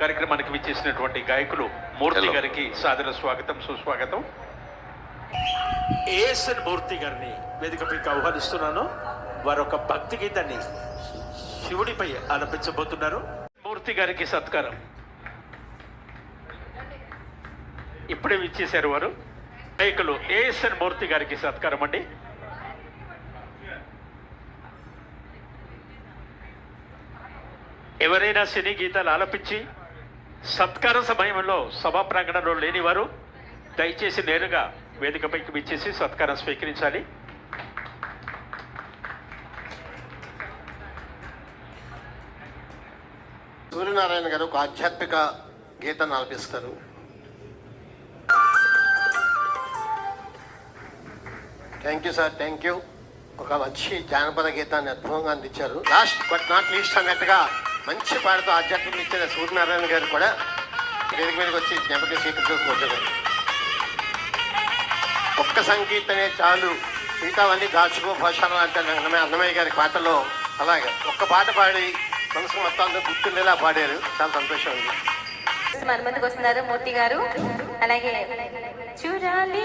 కార్యక్రమానికి విచ్చేసినటువంటి గాయకులు మూర్తి. గారికి సాదర స్వాగతం సుస్వాగతం. ఏఎస్ఎన్ మూర్తి గారిని వేదికపైకి ఆహ్వానిస్తున్నాను. వారు ఒక భక్తి గీతాన్ని శివుడిపై ఆలపించబోతున్నారు. మూర్తి గారికి సత్కారం. ఇప్పుడే విచ్చేశారు వారు. గాయకులు ఏఎస్ఎన్ మూర్తి గారికి సత్కారం అండి. ఎవరైనా సినీ గీతాలు ఆలపించి సత్కార సమయంలో సభా ప్రాంగణంలో లేనివారు దయచేసి నేరుగా వేదికపైకి విచ్చేసి సత్కారం స్వీకరించాలి. సూర్యనారాయణ గారు ఒక ఆధ్యాత్మిక గీతాన్ని ఆలపిస్తారు thank you sir thank you ఒక మంచి జానపద గీతాన్ని అద్భుతంగా అందించారు. లాస్ట్ బట్ నాట్ లీస్ట్ అన్నట్టుగా మంచి పాటతో ఆధ్యాత్మిక ఇచ్చిన సూర్యనారాయణ గారు కూడా వేదిక మీదకి వచ్చి జ్ఞాపకం స్వీకరించుకుంటున్నారు ఒక్క సంగీతనే చాలు. మిగతావన్నీ దాచుకో భాషలు అంటే అన్నమయ్య గారి పాటలో అలాగే ఒక్క పాట పాడి మనసు మొత్తం గుర్తుండేలా పాడారు. చాలా సంతోషం ఉంది మన ముందుకు వస్తున్నారు మూర్తి గారు. అలాగే చూడాలి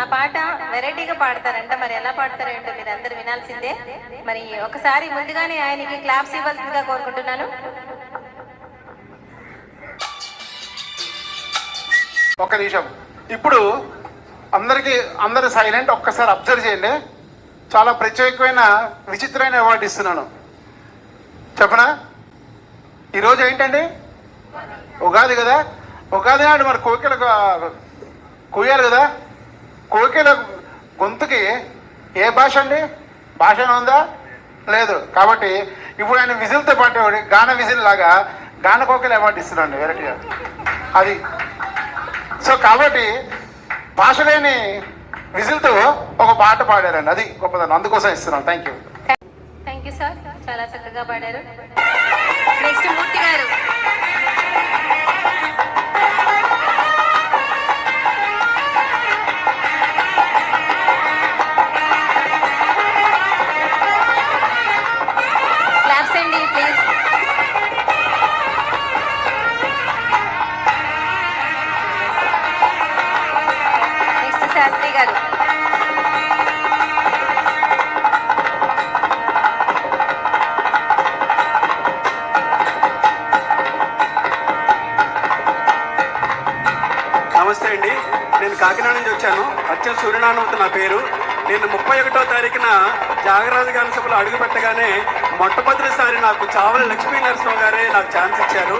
ఆ పాట వెరైటీగా పాడతారంట. మరి ఎలా పాడతారో ఏంటో మీరు అందరు వినాల్సిందే. మరి ఒకసారి ముందుగానే ఆయనకి క్లాప్స్ ఇవ్వాల్సిందిగా కోరుకుంటున్నాను. ఒక్క నిమిషం. ఇప్పుడు అందరికి అందరు సైలెంట్ ఒక్కసారి అబ్జర్వ్ చేయండి. చాలా ప్రత్యేకమైన విచిత్రమైన అవార్డు ఇస్తున్నాను. చెప్పనా? ఈరోజు ఏంటండి? ఉగాది కదా? ఉగాది నాడు మరి కోకిల కోయాలి కదా? కోకిల గొంతుకి ఏ భాష అండి? భాష ఉందా లేదు. కాబట్టి ఇప్పుడు ఆయన విజిల్తో పాటు గాన విజిల్ లాగా గాన కోకిల అవార్డు ఇస్తున్నాడు వెరైటీగా. అది. సో కాబట్టి భాష లేని విజిల్తో ఒక పాట పాడారండి. అది గొప్పదనం అందుకోసం ఇస్తున్నాం. Thank you thank you sir చాలా చక్కగా పాడారు. నెక్స్ట్ మూర్తి గారు. కాకినాడ నుంచి వచ్చాను. అత్య సూర్యనారాయణమూర్తి నా పేరు. నేను ముప్పై ఒకటో తారీఖున జాగరాజు గారి సభలో అడుగు పెట్టగానే మొట్టమొదటిసారి నాకు చావల లక్ష్మీ నరసింహ గారే నాకు ఛాన్స్ ఇచ్చారు.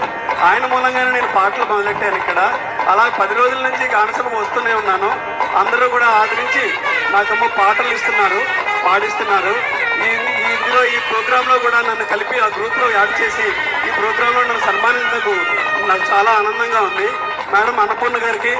ఆయన మూలంగానే నేను పాటలు మొదలెట్టాను ఇక్కడ. అలా పది రోజుల నుంచి గానసభకు వస్తూనే ఉన్నాను. అందరూ కూడా ఆదరించి నాకేమో పాటలు ఇస్తున్నారు పాడిస్తున్నారు. ఈ ఈ ఇందులో ఈ ప్రోగ్రాంలో కూడా నన్ను కలిపి ఆ గ్రూప్లో యాడ్ చేసి ఈ ప్రోగ్రాంలో నన్ను సన్మానించకు నాకు చాలా ఆనందంగా ఉంది. మేడం అన్నపూర్ణ గారికి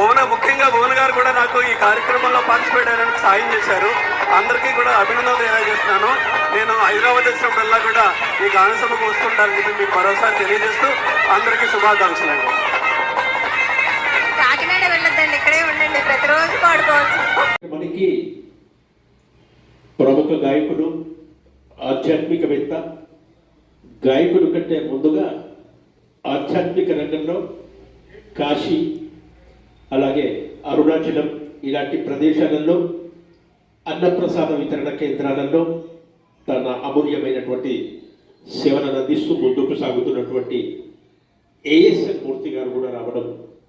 భువన ముఖ్యంగా భువన గారు కూడా నాకు ఈ కార్యక్రమంలో పార్టిసిపేట్ అయ్యడానికి సాయం చేశారు. అందరికీ కూడా అభినందనలు తెలియజేస్తున్నాను. నేను హైదరాబాద్ వచ్చినప్పుడల్లా కూడా ఈ గాన సభకు వస్తుంటానని చెప్పి మీకు మరోసారి తెలియజేస్తూ అందరికీ శుభాకాంక్షలు అండి. కాకినాడ వెళ్ళొద్దండి ఇక్కడే ఉండండి ప్రతిరోజు పాడుకోవచ్చు. మనకి ప్రముఖ గాయకుడు ఆధ్యాత్మికవేత్త గాయకుడు కంటే ముందుగా ఆధ్యాత్మిక రంగంలో కాశీ అలాగే అరుణాచలం ఇలాంటి ప్రదేశాలలో అన్నప్రసాద వితరణ కేంద్రాలలో తన అమూల్యమైనటువంటి సేవలను అందిస్తూ ముందుకు సాగుతున్నటువంటి ఏఎస్ఎన్ మూర్తి గారు కూడా రావడం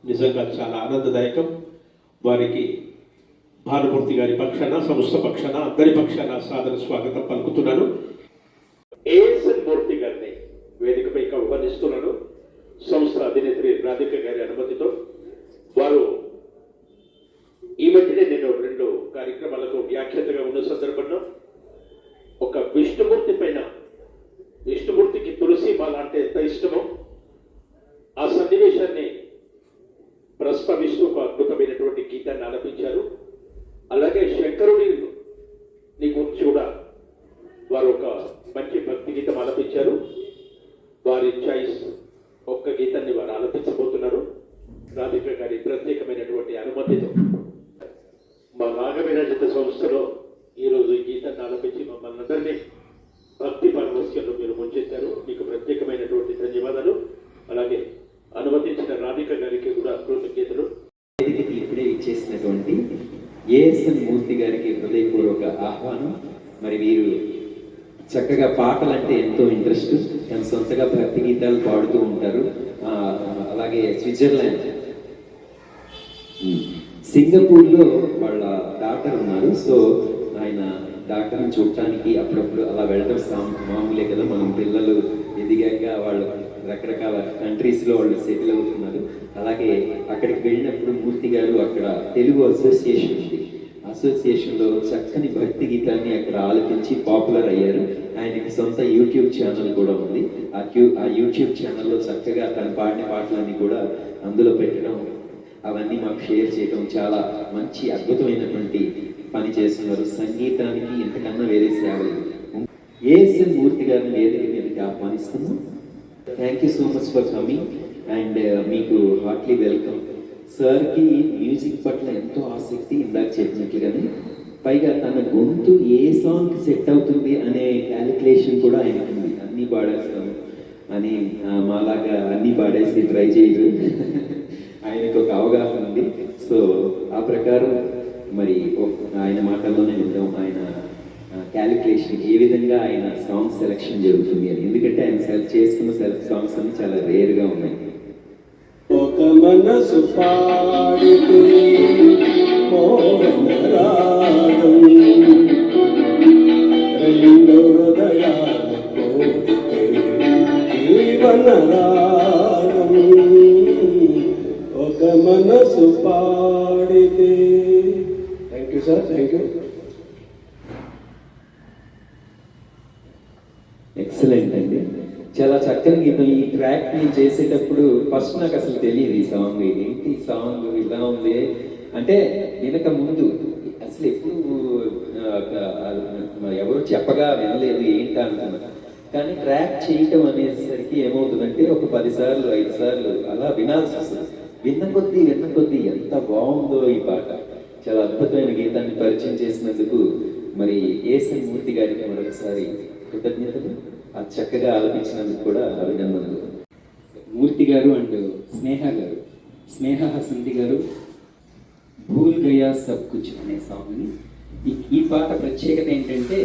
నిజంగా చాలా ఆనందదాయకం. వారికి భానుమూర్తి గారి పక్షాన సంస్థ పక్షాన అందరి పక్షాన సాదర స్వాగతం పలుకుతున్నాను. ఏఎస్ఎన్ మూర్తి గారిని వేదికపైకి ఆహ్వానిస్తున్నాను సంస్థ అధినేత్రి రాధిక గారి అనుమతి వారు ఈ మధ్యనే నేను రెండు కార్యక్రమాలకు వ్యాఖ్యాతగా ఉన్న సందర్భంలో ఒక విష్ణుమూర్తి పైన విష్ణుమూర్తికి తులసి మాల అంటే ఎంత ఇష్టమో ఆ సన్నివేశాన్ని ప్రస్తావిస్తూ ఒక అద్భుతమైనటువంటి గీతాన్ని ఆలపించారు. అలాగే శంకరుడి నీ గురించి కూడా వారు ఒక మంచి భక్తి గీతం ఆలపించారు. వారి చాయిస్ ఒక్క గీతాన్ని వారు ఆలపించబోతున్నారు. రాధిక గారి ప్రత్యేకమైనటువంటి అనుమతితో. మగవిరచిత సంస్థలో ఈరోజు గీత ఆలపించి మమ్మల్ని అందరినీ భక్తి పరమస్యంలో మీరు ముంచెత్తారు. మీకు ప్రత్యేకమైనటువంటి ధన్యవాదాలు. అలాగే అనుమతించిన రాధిక గారికి కూడా కృతజ్ఞతలు. ఇప్పుడే ఇచ్చేసినటువంటి ఏఎస్ఎన్ మూర్తి గారికి హృదయపూర్వక ఆహ్వానం. మరి వీరు చక్కగా పాటలు అంటే ఎంతో ఇంట్రెస్ట్. తన సొంతగా భక్తి గీతాలు పాడుతూ ఉంటారు. అలాగే స్విట్జర్లాండ్. సింగపూర్లో వాళ్ళ డాక్టర్ ఉన్నారు. సో ఆయన డాక్టర్ని చూడటానికి అప్పుడప్పుడు అలా వెళ్ళడం మామూలే కదా. మనం పిల్లలు ఎదిగాక వాళ్ళు రకరకాల కంట్రీస్లో వాళ్ళు సెటిల్ అవుతున్నారు. అలాగే అక్కడికి వెళ్ళినప్పుడు మూర్తి గారు అక్కడ తెలుగు అసోసియేషన్ ఉంది. అసోసియేషన్లో చక్కని భక్తి గీతాన్ని అక్కడ ఆలపించి పాపులర్ అయ్యారు. ఆయనకి సొంత యూట్యూబ్ ఛానల్ కూడా ఉంది. ఆ క్యూ ఆ యూట్యూబ్ ఛానల్లో చక్కగా తను పాడిన పాటలన్నీ కూడా అందులో పెట్టడం అవన్నీ మాకు షేర్ చేయడం చాలా మంచి అద్భుతమైనటువంటి పని చేస్తున్నారు. సంగీతానికి ఇంతకన్నా వేరే సేవ లేదు. ఏఎస్ఎన్ మూర్తి గారిని వేదిక మీదకి ఆహ్వానిస్తున్నాం. Thank you so much for coming and మీకు హార్ట్లీ వెల్కమ్ సార్కి మ్యూజిక్ పట్ల ఎంతో ఆసక్తి ఇందాక చెప్పినట్లుగానే పైగా తన గొంతు ఏ సాంగ్ సెట్ అవుతుంది అనే క్యాలిక్యులేషన్ కూడా ఆయన ఉంది. అన్నీ పాడేస్తాను అని మాలాగా అన్నీ పాడేసి ట్రై చేయరు. ఆయనకు ఒక అవగాహన ఉంది. సో ఆ ప్రకారం మరి ఆయన మాటల్లోనే విందాం. ఆయన క్యాలిక్యులేషన్ ఏ విధంగా ఆయన సాంగ్ సెలెక్షన్ జరుగుతుంది అని. ఎందుకంటే ఆయన సెలెక్ట్ చేసుకున్న సెలెక్ట్ సాంగ్స్ అన్ని చాలా రేర్గా ఉన్నాయి. ఒక మనసు పాడితే యాక్టింగ్ ట్రాక్ చేసేటప్పుడు ఫస్ట్ నాకు అసలు తెలియదు ఈ సాంగ్ ఏంటి సాంగ్ ఇలా ఉంది. అంటే వెనక ముందు అసలు ఎప్పుడు ఎవరు చెప్పగా వినలేదు ఏంటి అనుకున్నా. కానీ ట్రాక్ చేయటం అనేసరికి ఏమవుతుందంటే ఒక పది సార్లు ఐదు సార్లు అలా వినాల్సి వస్తుంది. విన్న కొద్దీ విన్న కొద్దీ ఎంత బాగుందో ఈ పాట. చాలా అద్భుతమైన గీతాన్ని పరిచయం చేసినందుకు మరి ఏసన్ మూర్తి గారికి మరొకసారి కృతజ్ఞతలు. ఆ చక్కగా ఆలపించినందుకు కూడా అభినందనలు. మూర్తి గారు అండ్ స్నేహ గారు. స్నేహ హసంతి గారు భూల్ గయా సబ్ కుచ్ అనే సాంగ్ని. ఈ పాట ప్రత్యేకత ఏంటంటే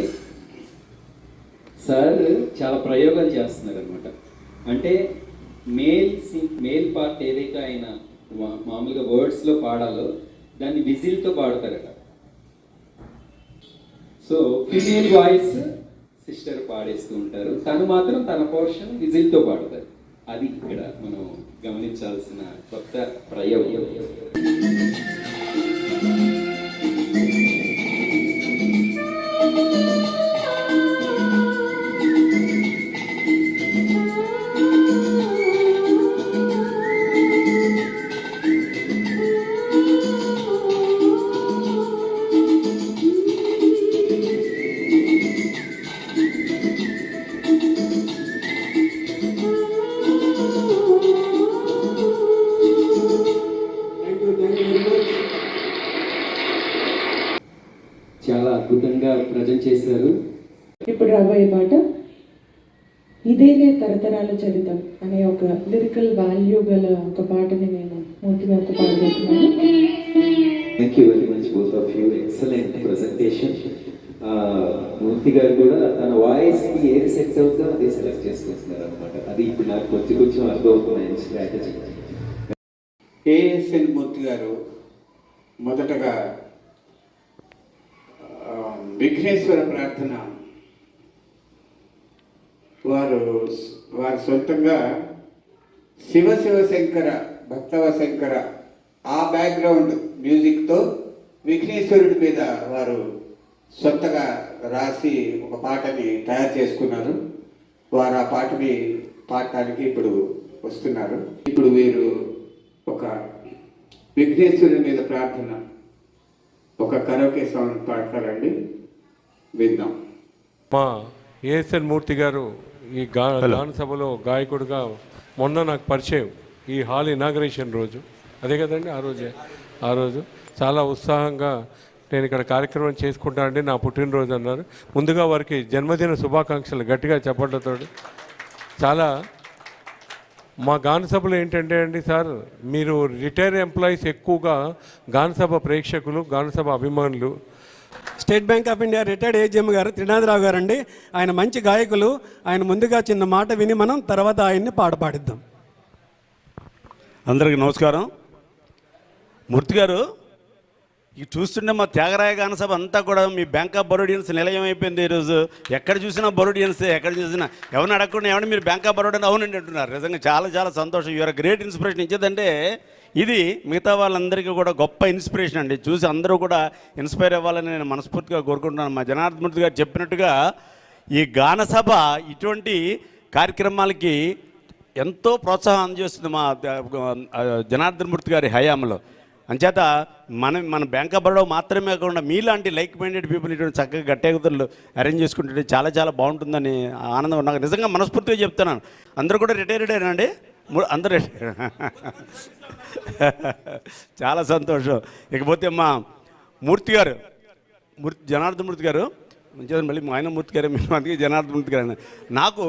సార్ చాలా ప్రయోగాలు చేస్తున్నారు అనమాట అంటే మేల్ సింగ్ మేల్ పార్ట్ ఏదైతే ఆయన మామూలుగా వర్డ్స్లో పాడాలో దాన్ని విజిల్తో పాడతారట. సో ఫిమేల్ వాయిస్ సిస్టర్ పాడేస్తూ ఉంటారు. తను మాత్రం తన పోర్షన్ విజిల్తో పాడతారు. అది ఇక్కడ మనం గమనించాల్సిన కొత్త ప్రయోగం. తరతరాల చరితం అనే ఒక లిరికల్ వాల్యూ గల ఒక పాటని నేను మూర్తి గారితో పాడబోతున్నాను thank you very much both of you excellent presentation Murthy గారు కూడా తన వాయిస్కి ఏది సెట్ అవుతుందో అది సెలెక్ట్ చేసుకుంటున్నారు అనమాట అది ఇప్పుడు నాకు కొంచెం కొంచెం అర్థమవుతుంది ఆయన స్ట్రాటజీ ఏఎస్ఎన్ మూర్తి గారు మొదటగా విఘ్నేశ్వర ప్రార్థన వారు వారు సొంతంగా శివ శివ శంకర భక్తవ శంకర ఆ బ్యాక్గ్రౌండ్ మ్యూజిక్తో విఘ్నేశ్వరుడి మీద వారు సొంతగా రాసి ఒక పాటని తయారు చేసుకున్నారు. వారు ఆ పాటని పాడటానికి ఇప్పుడు వస్తున్నారు. ఇప్పుడు వీరు ఒక విఘ్నేశ్వరుని మీద ప్రార్థన ఒక కరోకే సాంగ్ పాడతారండి. విందాం. మా ఏసన్ మూర్తి గారు ఈ గా గాన సభలో గాయకుడిగా మొన్న నాకు పరిచయం. ఈ హాల్ ఇనాగరేషన్ రోజు. అదే కదండి? ఆ రోజే. ఆ రోజు. చాలా ఉత్సాహంగా నేను ఇక్కడ కార్యక్రమం చేసుకుంటానండి నా పుట్టినరోజు అన్నారు. ముందుగా వారికి జన్మదిన శుభాకాంక్షలు గట్టిగా చెప్పడంతో చాలా మా గానసభలో ఏంటంటే అండి సార్ మీరు రిటైర్ ఎంప్లాయీస్ ఎక్కువగా గానసభ ప్రేక్షకులు గానసభ అభిమానులు state bank of India retired AGM గారు త్రినాథరావు గారు అండి ఆయన మంచి గాయకులు. ఆయన ముందుగా చిన్న మాట విని మనం తర్వాత ఆయన్ని పాట పాడిద్దాం. అందరికీ నమస్కారం. మూర్తి గారు ఈ చూస్తుంటే మా త్యాగరాయ గానసభ అంతా కూడా మీ బ్యాంక్ ఆఫ్ బరోడియన్స్ నిలయం అయిపోయింది ఈరోజు. ఎక్కడ చూసినా బరోడియన్స్ ఎక్కడ చూసినా ఎవరిని అడగకుండా ఎవరిని మీరు బ్యాంక్ ఆఫ్ బరోడా? అవునండి అంటున్నారు. నిజంగా చాలా చాలా సంతోషం. యూఆర్ గ్రేట్ ఇన్స్పిరేషన్ ఇచ్చేదంటే ఇది మిగతా వాళ్ళందరికీ కూడా గొప్ప ఇన్స్పిరేషన్ అండి. చూసి అందరూ కూడా ఇన్స్పైర్ అవ్వాలని నేను మనస్ఫూర్తిగా కోరుకుంటున్నాను. మా జనార్దమూర్తి గారు చెప్పినట్టుగా ఈ గానసభ ఇటువంటి కార్యక్రమాలకి ఎంతో ప్రోత్సాహం అందజేస్తుంది మా జనార్దనమూర్తి జనార్దన్ గారి హయాంలో. అంచేత మనం మన బ్యాంక్ ఆఫ్ బరోడా మాత్రమే కాకుండా మీలాంటి లైక్ మైండెడ్ పీపుల్ ఇటువంటి చక్కగా గట్టెగుతులు అరేంజ్ చేసుకుంటుంటే చాలా చాలా బాగుంటుందని ఆనందం నాకు నిజంగా మనస్ఫూర్తిగా చెప్తున్నాను. అందరూ కూడా రిటైర్డ్ అండి? అందరూ చాలా సంతోషం. ఇకపోతే మా మూర్తి గారు మూర్తి జనార్దన్ మూర్తి గారు మంచిగా మళ్ళీ మా ఆయన మూర్తి గారు మేము అందుకే జనార్దన్ మూర్తి గారు నాకు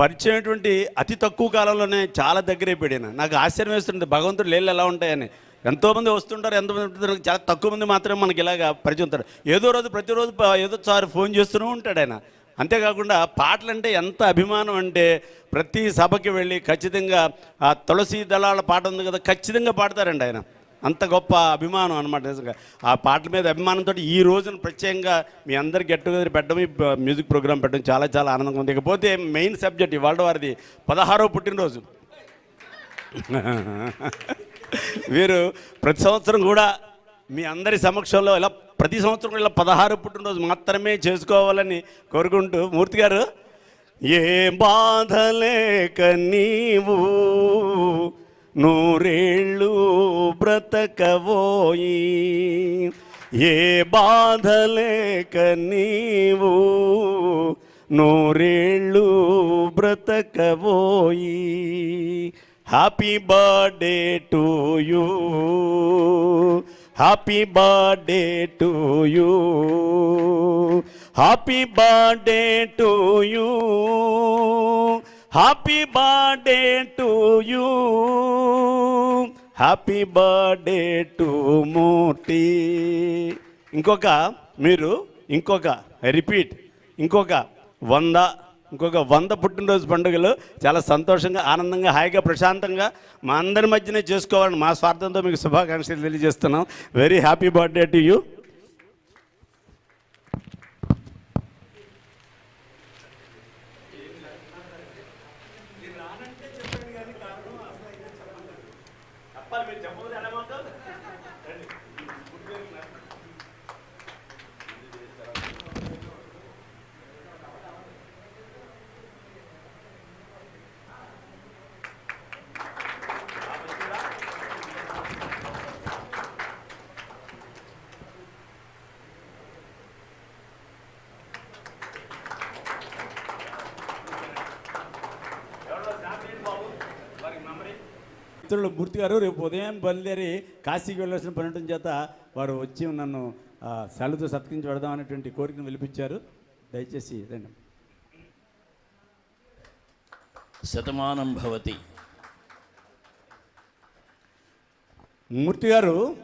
పరిచయమైనటువంటి అతి తక్కువ కాలంలోనే చాలా దగ్గర అయిపోయాను నాకు ఆశ్చర్యం వేస్తుంది భగవంతుడు లేళ్ళు ఎలా ఉంటాయని. ఎంతోమంది వస్తుంటారు ఎంతమంది ఉంటుంటారు చాలా తక్కువ మంది మాత్రమే మనకి ఇలాగ పరిచయం ఉంటారు. ఏదో రోజు ప్రతిరోజు ఏదో సారి ఫోన్ చేస్తూనే ఉంటాడు ఆయన. అంతేకాకుండా పాటలంటే ఎంత అభిమానం అంటే ప్రతి సభకి వెళ్ళి ఖచ్చితంగా ఆ తులసి దళాల పాట ఉంది కదా ఖచ్చితంగా పాడతారండి ఆయన. అంత గొప్ప అభిమానం అనమాట నిజంగా. ఆ పాటల మీద అభిమానంతో ఈ రోజున ప్రత్యేకంగా మీ అందరికి గెట్ టుగెదర్ పెట్టడం ఈ మ్యూజిక్ ప్రోగ్రామ్ పెట్టడం చాలా చాలా ఆనందంగా ఉంది. ఇకపోతే మెయిన్ సబ్జెక్ట్ ఇవాళ వారిది పదహారో పుట్టినరోజు. వీరు ప్రతి సంవత్సరం కూడా మీ అందరి సమక్షంలో ఇలా ప్రతి సంవత్సరం ఇలా పదహారు పుట్టినరోజు మాత్రమే చేసుకోవాలని కోరుకుంటూ మూర్తి గారు ఏ బాధలేక నీవు నూరేళ్ళు బ్రతకవోయి ఏ బాధలేక నీవు నూరేళ్ళు బ్రతకవోయి happy birthday to you. Happy birthday to you happy birthday to you happy birthday to you happy birthday to Murthy ఇంకొక మీరు ఇంకొక రిపీట్ ఇంకొక వంద ఇంకొక వంద పుట్టినరోజు పండుగలు చాలా సంతోషంగా ఆనందంగా హాయిగా ప్రశాంతంగా మా అందరి మధ్యనే చేసుకోవాలని మా స్వార్థంతో మీకు శుభాకాంక్షలు తెలియజేస్తున్నాం. Very happy birthday to you మిత్రులు మూర్తి గారు రేపు ఉదయం బయలుదేరి కాశీకి వెళ్ళాల్సిన పని ఉండటం చేత వారు వచ్చి నన్ను సెలవుతో సత్కరించి పెడదాం అనేటువంటి కోరికను వెలిపించారు. దయచేసి రండి. శతమానం భవతి. మూర్తి గారు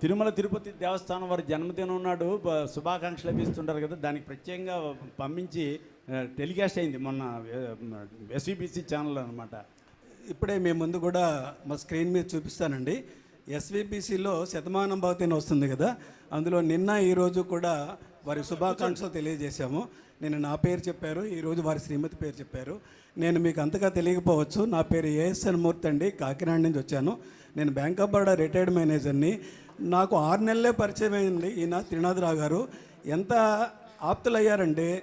తిరుమల తిరుపతి దేవస్థానం వారి జన్మదినం నాడు బ- శుభాకాంక్షలు లభిస్తుంటారు కదా దానికి ప్రత్యేకంగా పంపించి టెలికాస్ట్ అయింది మొన్న ఎస్విబిసి ఛానల్ అనమాట. ఇప్పుడే మీ ముందు కూడా మా స్క్రీన్ మీద చూపిస్తానండి. ఎస్విపిసిలో శతమానం భవతిని వస్తుంది కదా అందులో నిన్న ఈరోజు కూడా వారి శుభాకాంక్షలు తెలియజేశాము. నేను నా పేరు చెప్పారు ఈరోజు వారి శ్రీమతి పేరు చెప్పారు. నేను మీకు అంతగా తెలియకపోవచ్చు నా పేరు ఏఎస్ఎన్ మూర్తి అండి కాకినాడ నుంచి వచ్చాను. నేను బ్యాంక్ ఆఫ్ బరోడా రిటైర్డ్ మేనేజర్ని. నాకు ఆరు నెలలే పరిచయం అయింది ఈయన త్రినాథరావు గారు. ఎంత ఆప్తులయ్యారంటే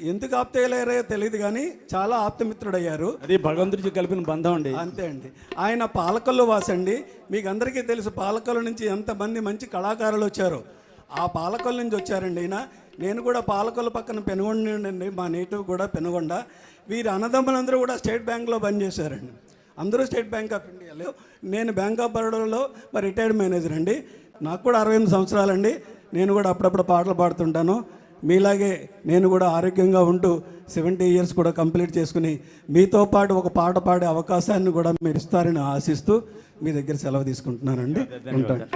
ఎందుకు ఆప్తయ్యారో తెలియదు కానీ చాలా ఆప్తమిత్రుడయ్యారు. అది భగవంతుడికి కలిపిన బంధం అండి. అంతే అండి. ఆయన పాలకొల్లు వాసండి. మీకు అందరికీ తెలుసు పాలకొల్లు నుంచి ఎంతమంది మంచి కళాకారులు వచ్చారో. ఆ పాలకొల్లు నుంచి వచ్చారండి ఈయన. నేను కూడా పాలకొల్లు పక్కన పెనుగొండ అండి మా నేటివ్ కూడా పెనుగొండ. వీరి అన్నదమ్ములందరూ కూడా స్టేట్ బ్యాంక్లో పనిచేశారండి అందరూ స్టేట్ బ్యాంక్ ఆఫ్ ఇండియాలో నేను బ్యాంక్ ఆఫ్ బరోడాలో మరి రిటైర్డ్ మేనేజర్ అండి. నాకు కూడా అరవై ఎనిమిది సంవత్సరాలండి. నేను కూడా అప్పుడప్పుడు పాటలు పాడుతుంటాను. మీలాగే నేను కూడా ఆరోగ్యంగా ఉంటూ సెవెంటీ ఇయర్స్ కూడా కంప్లీట్ చేసుకుని మీతో పాటు ఒక పాట పాడే అవకాశాన్ని కూడా మీరు ఇస్తారని ఆశిస్తూ మీ దగ్గర సెలవు తీసుకుంటున్నానండి. ఉంటాను.